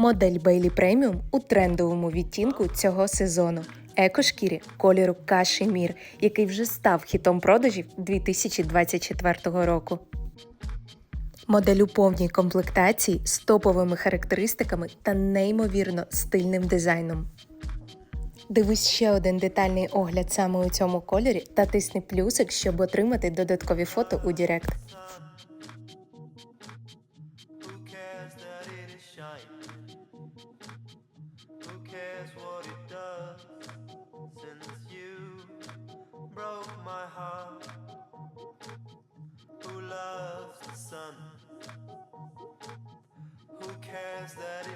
Модель Bailey Premium у трендовому відтінку цього сезону. Екошкірі кольору Кашемір, який вже став хітом продажів 2024 року. Модель у повній комплектації з топовими характеристиками та неймовірно стильним дизайном. Дивись ще один детальний огляд саме у цьому кольорі та тисни плюсик, щоб отримати додаткові фото у Директ. Who cares that it is shiny? Who cares what it does? Since you broke my heart. Who loves the sun? Who cares that